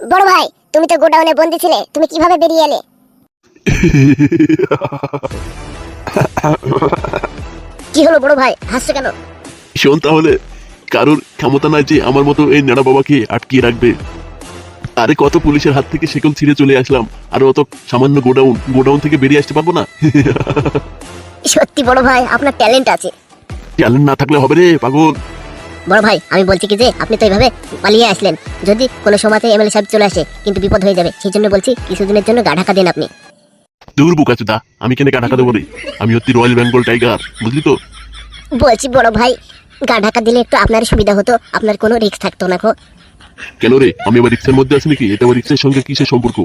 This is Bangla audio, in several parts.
বড় ভাই তুমি তো গোডাউনে বন্দি ছিলে তুমি কীভাবে বেরিয়ে এলে? কি হলো বড় ভাই হাসছে কেন? শোন তাহলে কারোর ক্ষমতা নাই যে আমার মতো এই নেড়া বাবাকে আটকিয়ে রাখবে। আরে কত পুলিশের হাত থেকে সেকল ছিঁড়ে চলে আসলাম আর অত সামান্য গোডাউন গোডাউন থেকে বেরিয়ে আসতে পারব না? সত্যি বড় ভাই আপনার ট্যালেন্ট আছে। ট্যালেন্ট না থাকলে হবে রে পাগল। বড় ভাই আমি বলছি কি যে আপনি তো এইভাবে পালিয়ে আসলেন। যদি কোনো সময়তে এমএলএ সাহেব চলে আসে কিন্তু বিপদ হয়ে যাবে। সেই জন্য বলছি কিছুদিনের জন্য গা ঢাকা দিন আপনি। দূর বুক আছে দা আমি কেন গা ঢাকা দেবো রে? আমি হচ্ছি রয়্যাল বেঙ্গল টাইগার বুঝলি তো? বলছি বড় ভাই গা ঢাকা দিলে একটু আপনার সুবিধা হতো। আপনার কোনো রিস্ক থাকতো না গো। কেন রে? আমি আবার রিক্সের মধ্যে আছি নাকি? এটা আমার রিক্সের সঙ্গে কিসের সম্পর্ক?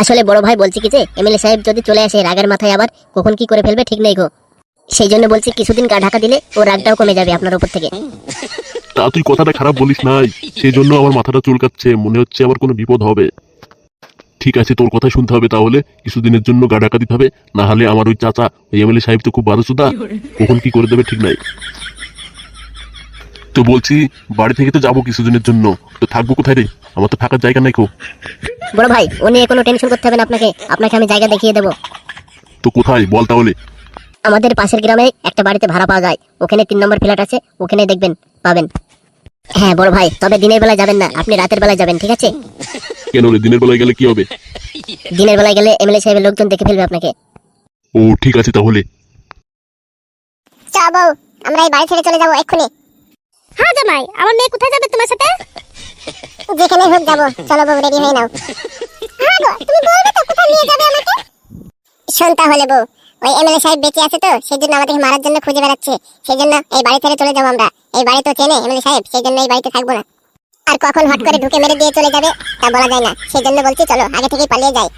আসলে বড় ভাই বলছি কি যে এমএলএ সাহেব যদি চলে আসে রাগের মাথায় আবার কখন কি করে ফেলবে ঠিক নেই গো। সেই জন্য বলছি কিছুদিন গা ঢাকা দিলে ও রাগটাও কমে যাবে আপনার উপর থেকে। তা তুই কথাটা খারাপ বলিস নাই। সেই জন্য আমার মাথাটা চুলকাচ্ছে মনে হচ্ছে আমার কোনো বিপদ হবে। ঠিক আছে তোর কথা শুনতে হবে তাহলে। কিছুদিনের জন্য গা ঢাকা দিতে হবে না হলে আমার ওই চাচা ওই এমএলএ সাহেব তো খুব বারো সুদা কখন কি করে দেবে ঠিক নাই। তো বলছি বাড়ি থেকে তো যাব কিছুদিনের জন্য। তো থাকব কোথায় রে? আমার তো থাকার জায়গা নাই কো। বড় ভাই ও নিয়ে কোনো টেনশন করতে হবে না আপনাকে। আপনাকে আমি জায়গা দেখিয়ে দেবো। তো কোথায়? বল তাহলে। আমাদের পাশের গ্রামে একটা বাড়িতে ভাড়া পাওয়া যায়। ওখানে তিন নম্বর ফ্ল্যাট আছে ওখানে দেখবেন পাবেন। হ্যাঁ বড় ভাই তবে দিনের বেলায় যাবেন না আপনি রাতের বেলায় যাবেন ঠিক আছে? কেন রে দিনের বেলায় গেলে কি হবে? দিনের বেলায় গেলে এমএলএ সাহেবের লোকজন দেখে ফেলবে আপনাকে। ও ঠিক আছে তাহলে। চা বউ আমরা এই বাড়ি ছেড়ে চলে যাব এক্ষুনি। হ্যাঁ জামাই আমার মেয়ে কোথায় যাবে তোমার সাথে? যেখানে হোক যাব। চলো বউ রেডি হয়ে নাও। হ্যাঁ গো তুমি বলবে তো কোথায় নিয়ে যাবে আমাকে? শোন তাহলে বউ ওই এমএলএ সাহেব বেঁচে আছে তো সেই জন্য আমাদেরকে মারার জন্য খুঁজে বেড়াচ্ছে। সেই জন্য এই বাড়ি ছেড়ে চলে যাব আমরা। এই বাড়ি তো চেনে এমএলএ সাহেব সেই জন্য এই বাড়িতে থাকব না। আর কখন হট করে ঢুকে মেরে দিয়ে চলে যাবে তা বলা যায় না। সেই জন্য বলছি চলো আগে থেকেই পালিয়ে যাই।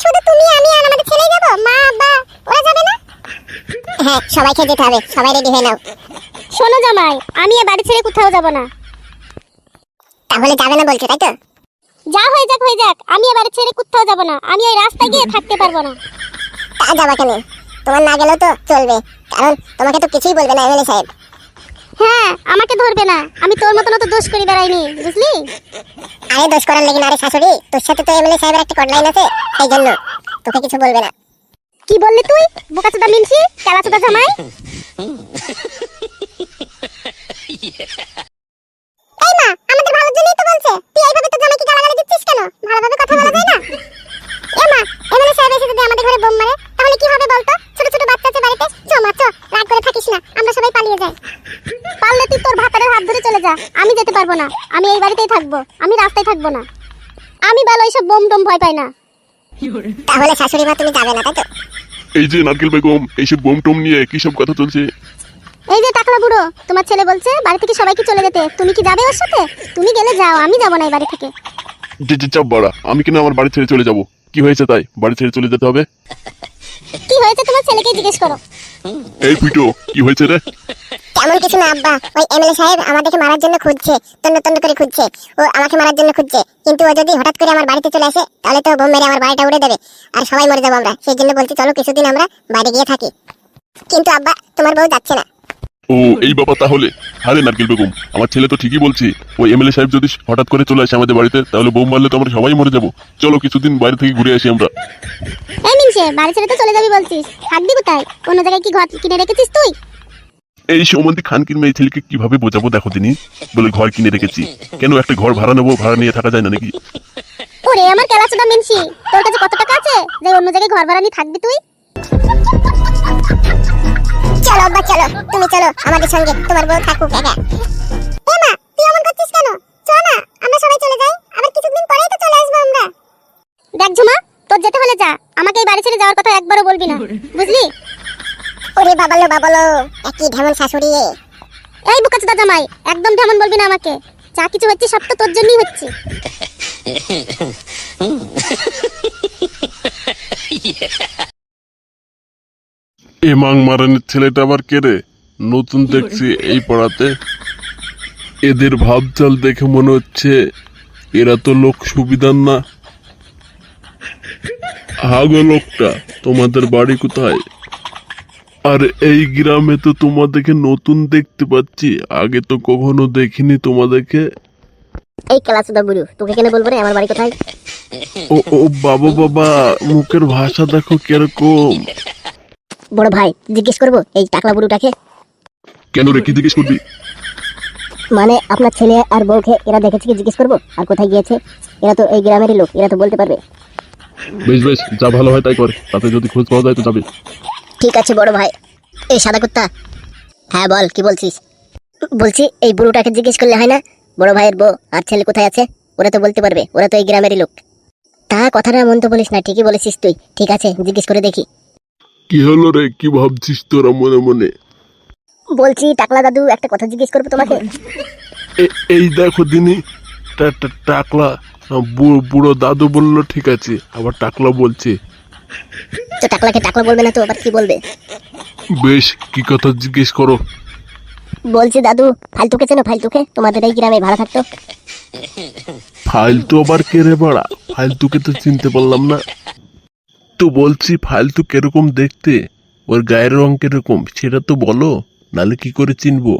শুধু তুমি আমি আর আমাদের ছেলেই যাব? মা আব্বা ওরা যাবে না? হ্যাঁ সবাইকে যেতে হবে। সবাই রেডি হয়ে নাও। শোনো জামাই আমি এ বাড়ি ছেড়ে কোথাও যাব না। তাহলে যাবে না বলছো তাই তো? যা হয়ে যাক হয়ে যাক। আমি এ বাড়ি ছেড়ে কোথাও যাব না। আমি ওই রাস্তায় গিয়ে থাকতে পারব না। যাবা কেন তোমার না গেলেও তো চলবে। কারণ তোমাকে তো কিছুই বলবে না এমএলএ সাহেব। হ্যাঁ আমাকে ধরবে না। আমি তোর মতন তো দোষ করি বেড়াইনি বুঝলি? আরে দোষ করার লেগে না রে শাশুড়ি। তোর সাথে তো এমএলএ সাহেবের একটা কডলাইন আছে সেই জন্য তোকে কিছু বলবে না। কি বললি তুই? বোকাচোদা মিনসি চালাচোদা জামাই? এই মা আমাদের ভালোর জন্যই তো বলছে। তুই এইভাবে তো জামাইকে গালাগালি দিচ্ছিস কেন? ভালোভাবে কথা বলা যায় না? এ মা এমএলএ সাহেব এসে যদি আমাদের ঘরে বোম মারে তাহলে কি হবে বলতো? ছোট ছোট বাচ্চা আছে বাড়িতে? চ মা চ রাগ করে থাকিস না। আমরা সবাই পালিয়ে যাই। পারলে তুই তোর ভাতারের হাত ধরে চলে যা। আমি যেতে পারব না। আমি এই বাড়িতেই থাকব। আমি রাস্তায় থাকব না। আমি ভালো এইসব বোম টোম ভয় পাই না। তাহলে শাশুড়ি মা তুমি যাবে না তাই তো? এই যে নারকেল বেগম এইসব বোম টোম নিয়ে কি সব কথা চলছে? এই যে টাকলা বুড়ো তোমার ছেলে বলছে বাড়ি থেকে সবাইকে চলে যেতে। তুমি কি যাবে ওর সাথে? তুমি গেলে যাও আমি যাব না এই বাড়ি থেকে। যে যে চাপ বাড়া। আমি কেন আমার বাড়ি ছেড়ে চলে যাব। কি হয়েছে তাই? বাড়ি ছেড়ে চলে যেতে হবে? কি হয়েছে তোমার ছেলেকে জিজ্ঞেস করো? এই কি হয়েছে রে? তেমন কিছু না আব্বা। ওই এমএলএ সাহেব আমাদেরকে মারার জন্য খুঁজছে তন্ন তন্ন করে খুঁজছে। ও আমাকে মারার জন্য খুঁজছে। কিন্তু ও যদি হঠাৎ করে আমার বাড়িতে চলে আসে তাহলে তো বোম মেরে আমার বাড়িটা উড়ে দেবে। আর সবাই মরে যাব আমরা। সেই জন্য বলছি চলো কিছুদিন আমরা বাইরে গিয়ে থাকি। কিন্তু আব্বা তোমার বউ যাচ্ছে না। ও এই ব্যাপার তাহলে। আরে নারকেল বেগম আমার ছেলে তো ঠিকই বলছি। ওই এমএলএ সাহেব যদি হঠাৎ করে চলে আসে আমাদের বাড়িতে তাহলে বোম মারলে তো আমরা সবাই মরে যাব। চলো কিছুদিন বাইরে থেকে ঘুরে আসি আমরা। এই মিনসে বাড়ি ছেড়ে তো চলে যাবি বলছিস। থাকবি কোথায়? অন্য জায়গায় কি ঘর কিনে রেখেছিস তুই? এই সৌমন্তি খানকির মেয়ে ছেলেকে কীভাবে বোঝাবো দেখো তিনি বলে ঘর কিনে রেখেছি। কেন একটা ঘর ভাড়া নেব ভাড়া নিয়ে থাকা যায় না নাকি? ওরে আমার কেলাচোদা মিনসি। তোর কাছে কত টাকা আছে? যে অন্য জায়গায় ঘর ভাড়া নিয়ে থাকবি তুই? আব্বা চলো তুমি চলো আমাদের সঙ্গে তোমার বউ থাকুক। একা তুই এমন করছিস কেন? চল না আমরা সবাই চলে যাই আবার কিছুদিন পরেই তো চলে আসব আমরা। দেখ ঝুমা তোর যেতে হলে যা আমাকে এই বাড়ি ছেড়ে যাওয়ার কথা একবারও বলবি না বুঝলি? ওরে বাবালো বাবালো একই ঢেমন শাশুড়ি এ। এই বুকাচোদা জামাই একদম বলবি না আমাকে। যা কিছু হচ্ছে সব তো তোর জন্যই হচ্ছে। এ মাং মারানের ছেলেটা আবার কে রে? নতুন দেখছি এই পাড়াতে। এদের ভাবচাল দেখে মনে হচ্ছে এরা তো লোক সুবিধার না। হাগো লোকটা তোমাদের বাড়ি কোথায়? আর এই গ্রামে তো তোমাদেরকে নতুন দেখতে পাচ্ছি। আগে তো কখনো দেখিনি তোমাদেরকে। এই বুড়ু তোকে কেন বলব রে? আমার বাড়ি কোথায়? ও ও বাবা বাবা মুখের ভাষা দেখো কীরকম। বড় ভাই জিজ্ঞেস করব এই টাকলা বুড়ুটাকে? কেন রে কি জিজ্ঞেস করবি? মানে আপনার ছেলে আর বউকে এরা দেখেছে কি জিজ্ঞেস করব? আর কোথায় গিয়েছে? এরা তো এই গ্রামেরই লোক এরা তো বলতে পারবে। বেশ বেশ যা ভালো হয় তাই কর। তাতে যদি খোঁজ পাওয়া যায় তো যাবে। ঠিক আছে বড় ভাই। এই সাদা কুত্তা। হ্যাঁ বল কি বলছিস? বলছি এই বুড়োটাকে জিজ্ঞেস করলে হয় না? বড় ভাইয়ের বউ আর ছেলে কোথায় আছে? ওরা তো বলতে পারবে ওরা তো এই গ্রামেরই লোক। তা কথাটা মন তো বলিস না ঠিকই বলেছিস তুই। ঠিক আছে জিজ্ঞেস করে দেখি। কি হলো রে? কি ভাবছিস তোরা মনে মনে? বলছি টাকলা দাদু একটা কথা জিজ্ঞেস করব তোমাকে? এই দেখো দিনি টাকলা বুড়ো বুড়ো দাদু বলল ঠিক আছে আবার টাকলা বলছে। তো টাকলাকে টাকলা বলবে না তো আবার কি বলবে? বেশ কি কথা জিজ্ঞেস করো। বলছি দাদু ফালতুকে চেনো ফালতুকে? তোমাদের এই গ্রামে ভাড়া থাকতো। ফালতু আবার কে রে বাড়া ফালতুকে তো চিনতে পারলাম না। তো বলছি ফালতু কীরকম দেখতে? ওর গায়ের রং কীরকম? সেটা তো বলো নালে কি করে চিনবো?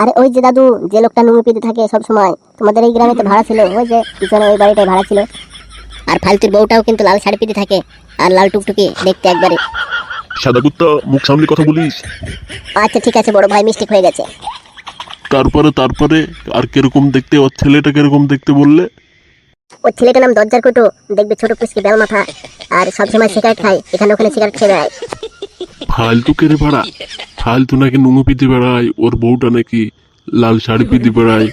আরে ওই যে দাদু যে লোকটা নুঙ্গিপিতে থাকে সব সময় তোমাদের এই গ্রামে তো ভাড়া ছিল ওই যে পিছনে ওই বাড়িটায় ভাড়া ছিল। আর ফালতুর বউটাও কিন্তু লাল শাড়ি পিতে থাকে আর লাল টুকটুকি দেখতে একবারে। সাদা কুত্তা মুখ সামনে কথা বলিস? আচ্ছা ঠিক আছে বড় ভাই মিস্টেক হয়ে গেছে। তারপরে তারপরে আর কীরকম দেখতে ওর ছেলেটা কীরকম দেখতে বললে? ওর ছেলেটার নাম দরজার কুটু। দেখবে ছোট পুচকি বেল মাথা। আর সবসময় সিগারেট খায়, এখানে ওখানে সিগারেট খেয়ে বেড়ায়। ফালতু কে রে বাড়া। ফালতু নাকি নুঙ্গু পিতে বেড়ায়, ওর বউটা নাকি লাল শাড়ি পিতে বেড়ায়।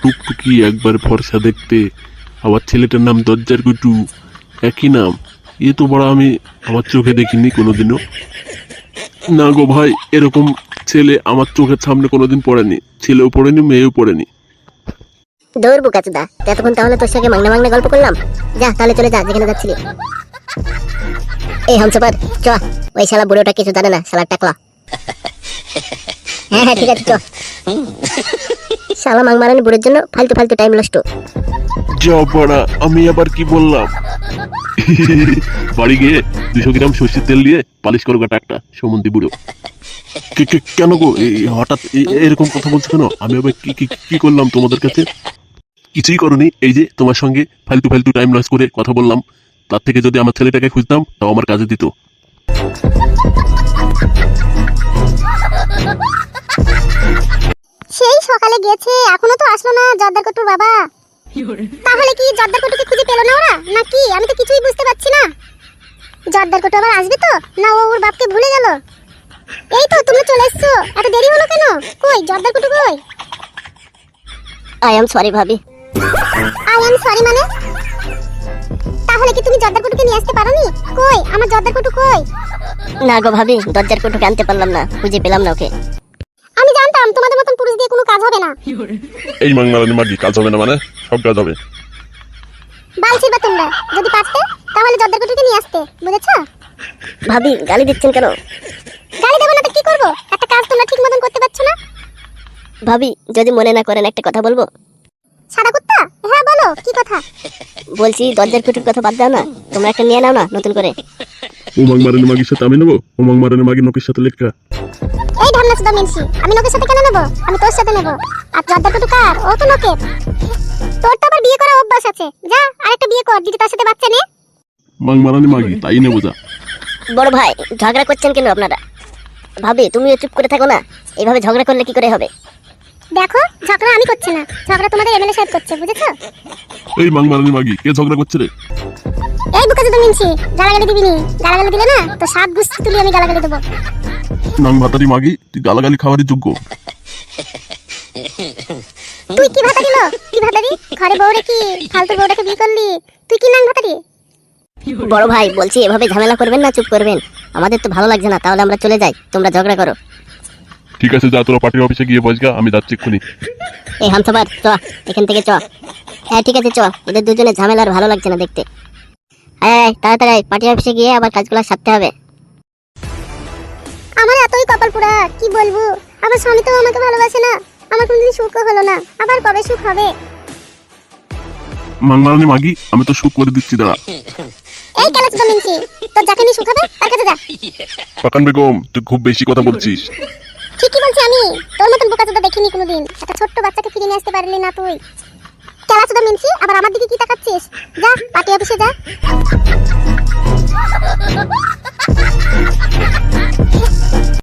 টুকটুকি একবার ফর্সা দেখতে। আবার ছেলেটার নাম দরজার কুটু। একই নাম। এ তো বড় আমি আমার চোখে দেখিনি কোনোদিনও। না গো ভাই, এরকম ছেলে আমার চোখের সামনে কোনোদিন পড়েনি। ছেলেও পড়েনি, মেয়েও পড়েনি। দৌড় বুকাচুদা এতক্ষণ তাহলে তোর সঙ্গে মাংনা মাংনা গল্প করলাম? যা, তাহলে চলে যা, যেখানে যাচ্ছিলি। এই হামসাপার চ। ওই শালা বুড়োটা কিছু জানে না, শালা টাকলা। হ্যাঁ হ্যাঁ ঠিক আছে, চ। শালা মাং মারানি বুড়োর জন্য ফালতু ফালতু টাইম নষ্ট। যা পড়া আমি আবার কি বললাম? বাড়ি গিয়ে দুশো গ্রাম সর্ষের তেল দিয়ে পালিশ করো একটা সমন্দি বুড়ো। কেন গো? হঠাৎ এরকম কথা বলছো কেন? আমি আবার কি কি করলাম তোমাদের কাছে? কিছুই করনি। এই যে তোমার সঙ্গে ফালতু ফালতু টাইম লস করে কথা বললাম তার থেকে যদি আমার ছেলেটাকে খুঁজতাম তাও আমার কাজে দিত। সেই সকালে গেছে এখনও তো আসলো না জর্দার কটুর বাবা তাহলে কি জর্দার কটুকে খুঁজে পেল না ওরা? নাকি আমি তো কিছুই বুঝতে পারছি না? জর্দার কটু আবার আসবে তো? না ও ওর বাপকে ভুলে গেল। এই তো তুমি চলে এসছো। এত দেরি হলো কেন? কই জর্দার কটু কই? আই এম সরি ভাবি। আই এম সরি মানে? তাহলে কি তুমি জর্দার কটুকে নিয়ে আসতে পারোনি? কই? আমার জর্দার কটু কই? না গো ভাবি দরজার কুটুকে আনতে পারলাম না। খুঁজে পেলাম না ওকে। আমি জানতাম তোমাদের মতন পুরুষ দিয়ে কোনো কাজ হবে না। এই মাংনারানি মাগি কাজ হবে না মানে? সব কাজ হবে। বালছির বা তোমরা। যদি পারতে তাহলে জর্দার কটুকে নিয়ে আসতে। বুঝেছ? ভাবি গালি দিচ্ছেন কেন? গালি দেবো না তো কি করব? একটা কাজ তোমরা ঠিক মতন করতে পারছ না? ভাবি যদি মনে না করেন একটা কথা বলব? সাদা কুত্তা? হ্যাঁ বলো কি কথা? বলছি দরজার কুটুর কথা বাদ দাও না। তোমরা একটা নিয়ে নাও না নতুন করে। উমাং মারানি মাগির সাথে আমি নেব? উমাং মারানি মাগির নকের সাথে লেখা। এই ঢামনা সুদা মিনসি আমি নোকের সাথে কেন নেব? আমি তোর সাথে নেব। আর কটু কার? ও তো নোকের। তোর তো আবার বিয়ে করার অভ্যাস আছে। যা আরেকটা বিয়ে কর দিদি তার সাথে বাচ্চা নে মাং মারানি মাগি তাই নেব যা। বড় ভাই ঝগড়া করছেন কেন আপনারা? ভাবি তুমিও চুপ করে থাকো না। এইভাবে ঝগড়া করলে কি করে হবে? দেখো ঝগড়া আমি করছি না। ঝগড়া তোমাদের এমএলএ সাহেব করছে বুঝেছ? এই মাং মারানি মাগি কে ঝগড়া করছে রে? এই বুকে যদি মিনসি গালাগালি দিবি নি। গালাগালি দিলে না তো সাত গুস্তি তুলি আমি গালাগালি দেবো। নাং ভাতারি মাগি তুই গালাগালি খাওয়ারই যোগ্য। তুই কি ভাতা দিল? কি ভাতা দি ঘরে বউরে কি ফালতু বউটাকে বিয়ে করলি? তুই কি নাং ভাতা দি? বড় ভাই বলছি এভাবে ঝামেলা করবেন না চুপ করবেন। আমাদের তো ভালো লাগছে না তাহলে আমরা চলে যাই তোমরা ঝগড়া করো। ঠিক আছে যা তোরা পার্টির অফিসে গিয়ে বসগা আমি যাচ্ছি এক্ষুনি। এই হামসাবার চ এখান থেকে চ। হ্যাঁ ঠিক আছে চ। এদের দুজনে ঝামেলা আর ভালো লাগছে না দেখতে। হ্যাঁ তাড়াতাড়ি পার্টি অফিসে গিয়ে আবার কাজগুলো সারতে হবে। আমার এতই কপাল পোড়া কি বলব? আমার স্বামী তো আমাকে ভালোবাসে না। আমার কোনদিন সুখও হলো না। আবার কবে সুখ হবে? মাংমারানি মাগি আমি তো সুখ করে দিচ্ছি দাঁড়া। এই কেন চুদা মিনছি তোর যাকে নিয়ে সুখ হবে তার কাছে যা। পাকান বেগম তুই খুব বেশি কথা বলছিস। ঠিকই বলছি আমি। তোর মতন বোকা চোদা দেখিনি কোনোদিন। একটা ছোট্ট বাচ্চাকে ফিরিয়ে নিয়ে আসতে পারলি না তুই। খেলা চোদা মিনছি, আবার আমার দিকে কি তাকাচ্ছিস? যা, পার্টি অফিসে যা। Ha ha ha ha!